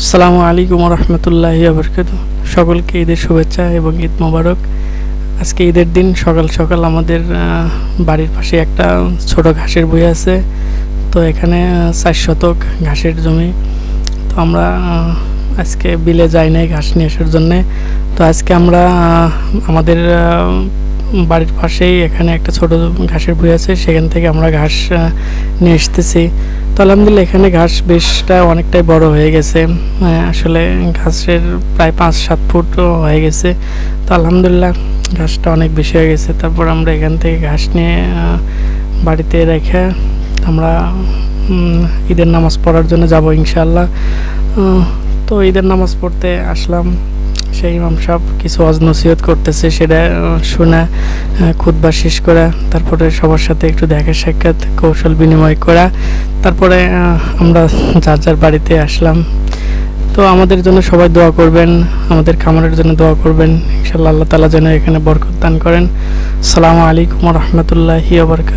আসসালামু আলাইকুম রহমতুল্লাহি আবরকাত সকলকে ঈদের শুভেচ্ছা এবং ঈদ মোবারক। আজকে ঈদের দিন সকাল সকাল আমাদের বাড়ির পাশে একটা ছোট ঘাসের বই আছে। তো এখানে চার শতক ঘাসের জমি। তো আমরা আজকে বিলে যাই নাই ঘাস নিয়ে আসার জন্যে। তো আজকে আমরা আমাদের বাড়ির পাশেই এখানে একটা ছোট ঘাসের ভুঁই আছে, সেখান থেকে আমরা ঘাস নিয়ে এসতেছি তো আলহামদুলিল্লাহ এখানে ঘাস বেশটা অনেকটাই বড় হয়ে গেছে। আসলে ঘাসের প্রায় পাঁচ সাত ফুট হয়ে গেছে। তো আলহামদুলিল্লাহ ঘাসটা অনেক বেশি হয়ে গেছে। তারপর আমরা এখান থেকে ঘাস নিয়ে বাড়িতে রেখে আমরা ঈদের নামাজ পড়ার জন্য যাব ইনশাল্লাহ তো ঈদের নামাজ পড়তে আসলাম। সেই ইমাম সাহেব কিছু অজ নসিহত করতেছে, সেটা শুনে খুদবা শেষ করা, তারপরে সবার সাথে একটু দেখা সাক্ষাৎ, কৌশল বিনিময় করা, তারপরে আমরা যার যার বাড়িতে আসলাম। তো আমাদের জন্য সবাই দোয়া করবেন, আমাদের খামারের জন্য দোয়া করবেন, ইনশাল্লাহ আল্লাহ তালা যেন এখানে বরকত দান করেন। সালামু আলাইকুম রহমতুল্লাহি আবরকাত